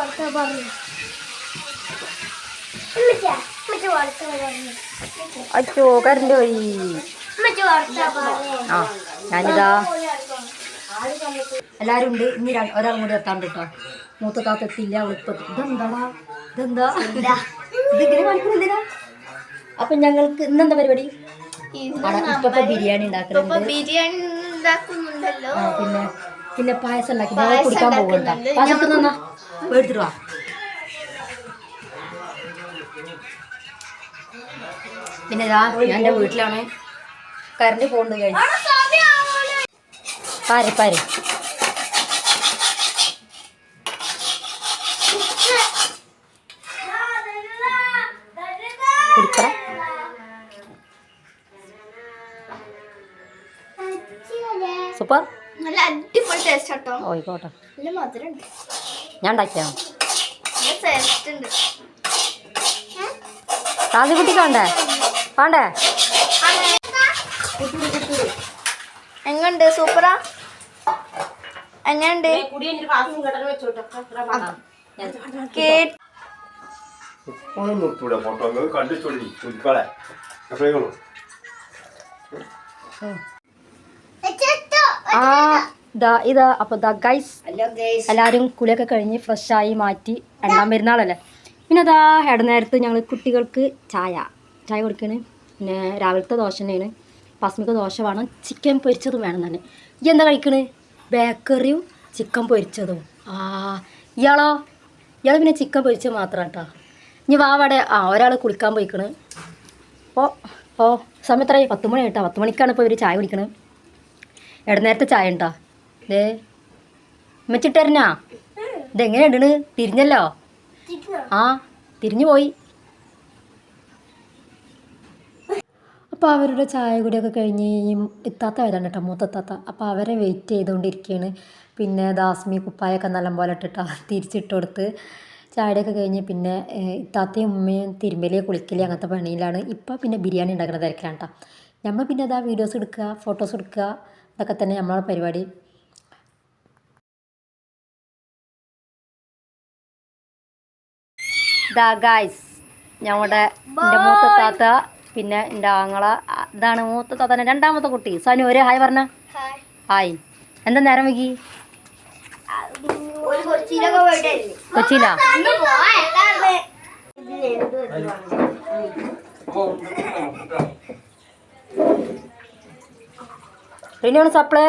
വാർത്ത പറഞ്ഞു. അച്ചോ കറണ്ട് പോയി. ആ ഞാനിതാ. എല്ലാരും ഉണ്ട്. ഇനി ഒരാൾ ഒരാളും കൂടി എത്താൻ കേട്ടോ മൂത്ത താത്ത എത്തില്ല അവളിപ്പോ ഇതെന്താടാ? ഇതെന്താ? ഇതിങ്ങനെ കാണിക്കുന്നില്ല അപ്പൊ ഞങ്ങൾക്ക് ഇന്നെന്താ പരിപാടി? ഇപ്പൊ ബിരിയാണി ഉണ്ടാക്കുന്നുണ്ട് ബിരിയാണി ഉണ്ടാക്കുന്നുണ്ടല്ലോ. പിന്നെ പിന്നെ പായസം ഉണ്ടാക്കി. കുടിക്കാൻ പോകണ്ട. പായസം നിന്നാ എടുത്തിട്ട് വാ പിന്നെ ഇതാ ഞാൻ എന്റെ വീട്ടിലാണ് കറണ്ട് പോകുന്നത് കഴിഞ്ഞു. പാര് പാര്. സൂപ്പർ. നല്ല അടിപൊളി ടേസ്റ്റ് കേട്ടോ ഓയിക്കോട്ടെ നല്ല മധുരം ഉണ്ട് ഞാൻ ഉണ്ടാക്കിയോ? താതി കുട്ടിക്ക് ഉണ്ട്. വേണ്ടേ? കാണ്ടേ കാണ്ടേ എങ്ങണ്ട് സൂപ്പറാ നിർത്തൂടെ ഫോട്ടോ അങ്ങ് എപ്പോഴേക്കുള്ളൂ ആ ഇതാ ഇതാ അപ്പോൾ ദാ ഗൈസ് എല്ലാവരും കുളിയൊക്കെ കഴിഞ്ഞ് ഫ്രഷായി മാറ്റി രണ്ടാം പെരുന്നാളല്ലേ? പിന്നെ അതാ ഇടനേരത്ത് ഞങ്ങൾ കുട്ടികൾക്ക് ചായ. ചായ കൊടുക്കണ്. പിന്നെ രാവിലത്തെ ദോശ തന്നെയാണ്. പസ്മിക്ക് ദോശ വേണം. ചിക്കൻ പൊരിച്ചതും വേണം തന്നെ. ഈ എന്താ കഴിക്കണ്? ബേക്കറിയും ചിക്കൻ പൊരിച്ചതും. ആ ഇയാളോ? ഇയാൾ പിന്നെ ചിക്കൻ പൊരിച്ചത് മാത്രം കേട്ടോ ഇനി വാവടെ ആ ഒരാൾ കുളിക്കാൻ പോയിക്കണ്. ഓ ഓ സമയത്ര പത്ത് മണി കേട്ടോ പത്ത് മണിക്കാണ് ഇപ്പോൾ ഇവർ ചായ കുടിക്കണത് ഇടനേരത്തെ ചായ ഉണ്ടോ? ദേ ഉമ്മച്ചിട്ടരനാ ഇതെങ്ങനെ ഇടണ് തിരിഞ്ഞല്ലോ? ആ തിരിഞ്ഞു പോയി. അപ്പോൾ അവരുടെ ചായ കുടിയൊക്കെ കഴിഞ്ഞ് ഇത്താത്ത വരാൻ കേട്ടോ മൂത്തത്താത്ത അപ്പോൾ അവരെ വെയിറ്റ് ചെയ്തുകൊണ്ടിരിക്കുകയാണ്. പിന്നെ ദാസ്മി കുപ്പായൊക്കെ നല്ലപോലെ ഇട്ടിട്ട് തിരിച്ചിട്ട് കൊടുത്ത് ചായയൊക്കെ കഴിഞ്ഞ് പിന്നെ ഇത്താത്തയും ഉമ്മയും തിരുമ്പലി കുളിക്കലി അങ്ങനത്തെ പണിയിലാണ്. ഇപ്പോൾ പിന്നെ ബിരിയാണി ഉണ്ടാക്കുന്ന തിരക്കിലാണ് കേട്ടോ. നമ്മൾ പിന്നെ അതാ വീഡിയോസ് എടുക്കുക ഫോട്ടോസ് എടുക്കുക ഇതൊക്കെ തന്നെ നമ്മളെ പരിപാടി. ദാ ഗായ്സ് ഞങ്ങളുടെ എന്റെ മൂത്ത താത്ത പിന്നെ എന്റെ ആങ്ങള ഇതാണ് മൂത്ത താത്തന്റെ രണ്ടാമത്തെ കുട്ടി. സനു ഒരു ഹായ് പറഞ്ഞ. ഹായ്. എന്താ നേരം വൈകി? ഒരു കൊച്ചിയിലൊക്കെ പോയിട്ടേ. കൊച്ചിയിലാ റിനിയാണ് സപ്ലൈ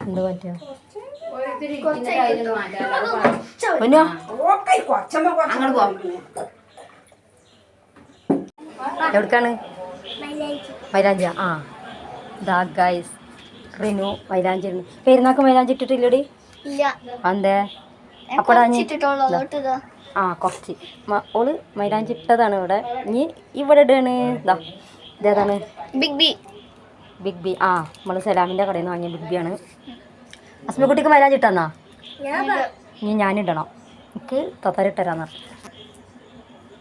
എന്ത് പറ്റിയ എവിടേക്കാണ്? വൈരാഞ്ച ആ. ദാ ഗൈസ് റിനു മൈലാഞ്ചി ഇടുന്നു പെരുന്നാക്ക് മൈലാഞ്ചി ഇട്ടിട്ടില്ലടി? അപ്പടാ ഇതാ. ആ കുറച്ച്. ഓൾ മൈലാഞ്ചി ഇട്ടതാണ് ഇവിടെ. ഇനി ഇവിടെ ഇടാണ്. ഇതാ ഇതേതാണ്? ബിഗ് ബി ബിഗ് ബി ആ നമ്മൾ സലാമിന്റെ കടയിൽ നിന്ന് വാങ്ങിയ ബിഗ് ബി ആണ്. അസ്മിക്കുട്ടിക്ക് മൈലാഞ്ചി ഇട്ടെന്നാ? ഇനി ഞാനിടണം എനിക്ക് തത്തരിട്ടരാന്ന്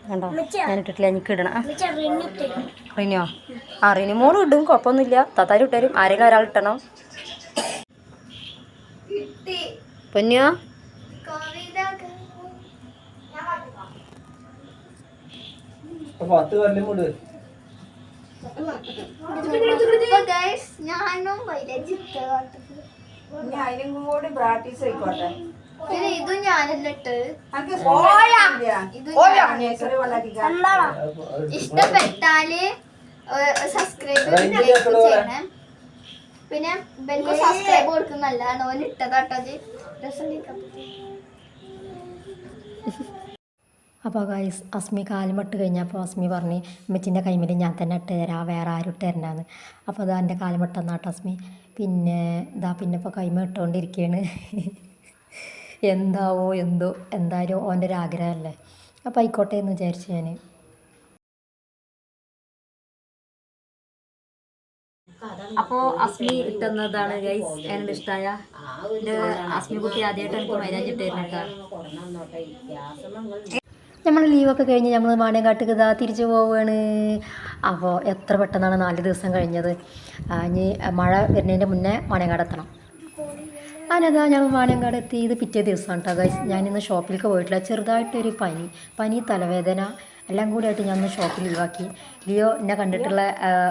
കണ്ടോ? ഞാനിട്ടിട്ടില്ല എനിക്ക് ഇടണം. റിനിയോ ആ റിനി മോളും ഇടും കുഴപ്പമൊന്നുമില്ല. തത്താരി ഇട്ടരും ആരെങ്കിലും ഒരാൾ ഇട്ടണം. പൊന്നിയോ പത്ത് കൊല്ലം കൂട് ഞാനും പിന്നെ ഇതും ഞാനല്ലിട്ട് ഇതും ഇഷ്ടപ്പെട്ടാൽ സബ്സ്ക്രൈബ് ചെയ്യണം. പിന്നെ ബെല്ല് സബ്സ്ക്രൈബ് കൊടുക്കുന്നല്ലാണ് ഓൻ ഇട്ടതാട്ടത് രസം അപ്പോൾ ഗൈസ് അസ്മി കാലുമട്ട് കഴിഞ്ഞപ്പോൾ അസ്മി പറഞ്ഞ് അമ്മച്ചിന്റെ കൈമിൽ ഞാൻ തന്നെ ഇട്ട് തരാം വേറെ ആരും ഇട്ട് തരണ്ടാന്ന് അപ്പോൾ അതാ എന്റെ കാലുമട്ട് തന്നാട്ടോ അസ്മി. പിന്നെ ഇതാ പിന്നെ ഇപ്പോൾ കൈമ ഇട്ടുകൊണ്ടിരിക്കുകയാണ് എന്താവോ എന്തോ എന്തായാലും ഓന്റെ ഒരു ആഗ്രഹമല്ലേ അപ്പോൾ ആയിക്കോട്ടെ എന്ന് വിചാരിച്ചു ഞാൻ അപ്പോ അസ്മി ഇട്ടുന്നതാണ് ഗൈസ് എന്നോട് ഇഷ്ടമായ അസ്മി കുട്ടി ആദ്യമായിട്ട് എനിക്ക് മൈലാജ് ഇട്ടിരുന്നു നമ്മൾ ലീവൊക്കെ കഴിഞ്ഞ് നമ്മൾ മാണിയങ്കാട്ടിക്ക് ഇതാ തിരിച്ചു പോവുകയാണ് അപ്പോൾ എത്ര പെട്ടെന്നാണ് നാല് ദിവസം കഴിഞ്ഞത്. ഇനി മഴ വരുന്നതിന്റെ മുന്നേ മാണിയങ്കാട് എത്തണം. അതിനതാ ഞങ്ങൾ വാനങ്കാട് എത്തി. ഇത് പിറ്റേ ദിവസമാണ് കേട്ടോ ഗൈസ് ഞാനിന്ന് ഷോപ്പിലേക്ക് പോയിട്ടില്ല. ചെറുതായിട്ടൊരു പനി. പനി തലവേദന എല്ലാം കൂടി ആയിട്ട് ഞാൻ ഒന്ന് ഷോപ്പിൽ ഒഴിവാക്കി ലിയോ എന്നെ കണ്ടിട്ടുള്ള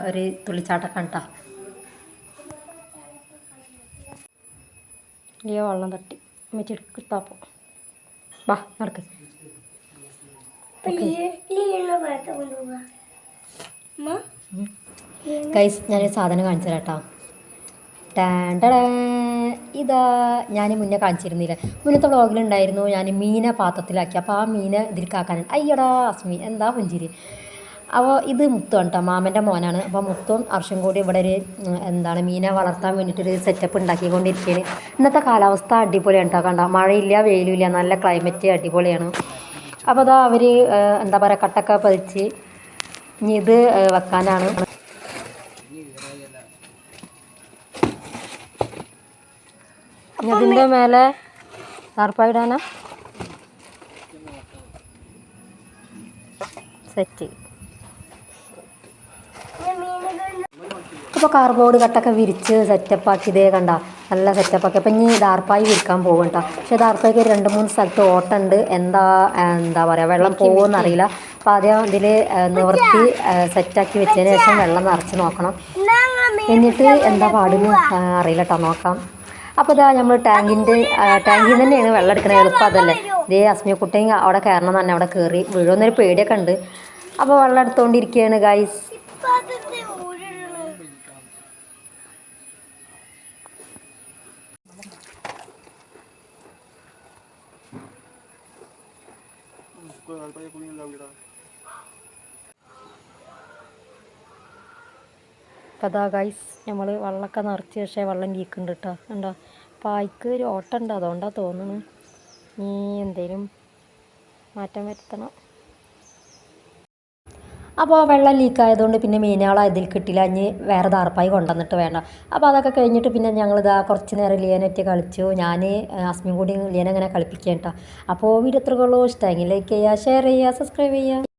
ഒരു തുള്ളിച്ചാട്ടൊക്കെ കണ്ടാ ലിയോ വെള്ളം തട്ടി. മെച്ചെടുക്ക് താപ്പോ വാ നടക്ക്. ഗൈസ് ഞാനൊരു സാധനം കാണിച്ചു തരാട്ടോ. ഇതാ ഞാൻ മുന്നേ കാണിച്ചിരുന്നില്ല? മുന്നത്തെ വ്ളോഗിലുണ്ടായിരുന്നു ഞാൻ മീനെ പാത്രത്തിലാക്കി. അപ്പോൾ ആ മീനെ ഇതിൽ കാക്കാനുണ്ട് അയ്യടാ അസ്മി എന്താ പുഞ്ചിരി? അപ്പോൾ ഇത് മുത്തു കേട്ടോ മാമന്റെ മോനാണ്. അപ്പോൾ മുത്തും അർഷം കൂടി ഇവിടെ ഒരു എന്താണ് മീനെ വളർത്താൻ വേണ്ടിയിട്ടൊരു സെറ്റപ്പ് ഉണ്ടാക്കിക്കൊണ്ടിരിക്കുകയാണ് ഇന്നത്തെ കാലാവസ്ഥ അടിപൊളിയാണ് കേട്ടോ കണ്ടോ? മഴയില്ല വെയിലുമില്ല നല്ല ക്ലൈമറ്റ് അടിപൊളിയാണ്. അപ്പോൾ അതാ അവർ എന്താ പറയുക കട്ടൊക്കെ പതിച്ച് ഇനി ഇത് വെക്കാനാണ്. ഇതിന്റെ മേലെ താർപ്പായിടാനാ സെറ്റ്. അപ്പോൾ കാർബോർഡ് കട്ടൊക്കെ വിരിച്ച് സെറ്റപ്പാക്കി ഇതേ കണ്ട. നല്ല സെറ്റപ്പാക്കി അപ്പം ഇനി ദാർപ്പായി വിൽക്കാൻ പോകും കേട്ടോ പക്ഷേ ദാർപ്പായിക്ക് രണ്ട് മൂന്ന് സ്ഥലത്ത് ഓട്ടുണ്ട് എന്താ എന്താ പറയുക വെള്ളം പോകുമെന്ന് അറിയില്ല. അപ്പോൾ ആദ്യം ഇതിൽ നിവർത്തി സെറ്റാക്കി വെച്ചതിന് ശേഷം വെള്ളം നിറച്ച് നോക്കണം. എന്നിട്ട് എന്താ പാടുന്നു അറിയില്ല കേട്ടോ നോക്കാം. അപ്പോൾ ഇതാ നമ്മൾ ടാങ്കിന്റെ ടാങ്കിൽ തന്നെയാണ് വെള്ളം എടുക്കുന്നത് എളുപ്പം അതല്ലേ. ഇതേ അസ്മിക്കുട്ടിയും അവിടെ കയറണം തന്നെ. അവിടെ കയറി വീഴുമെന്നൊരു പേടിയൊക്കെ ഉണ്ട്. അപ്പോൾ വെള്ളം എടുത്തുകൊണ്ടിരിക്കുകയാണ് ഗൈസ് അപ്പോൾ അതാ ഗൈസ് നമ്മൾ വെള്ളമൊക്കെ നിറച്ച് പക്ഷേ വെള്ളം ലീക്കുണ്ട് കേട്ടോ കണ്ടോ? പായ്ക്ക് ഒരു ഓട്ടം ഉണ്ട് അതുകൊണ്ടാണ് തോന്നുന്നു നീ എന്തേലും മാറ്റം വരുത്തണം. അപ്പോൾ വെള്ളം ലീക്കായതുകൊണ്ട് പിന്നെ മീനുകളെ ഇതിൽ കിട്ടില്ല. ഇനി വേറെ ദാർപ്പായി കൊണ്ടുവന്നിട്ട് വേണ്ട. അപ്പോൾ അതൊക്കെ കഴിഞ്ഞിട്ട് പിന്നെ ഞങ്ങളിതാ കുറച്ച് നേരം ലിയനറ്റ് കളിച്ചു. ഞാൻ അസ്മിയും കൂടി ലിയനങ്ങനെ കളിപ്പിക്കാം കേട്ടോ അപ്പോൾ വീട് എത്ര കൊള്ളൂ ഇഷ്ടമെങ്കിൽ ലൈക്ക് ചെയ്യുക ഷെയർ ചെയ്യുക സബ്സ്ക്രൈബ് ചെയ്യുക.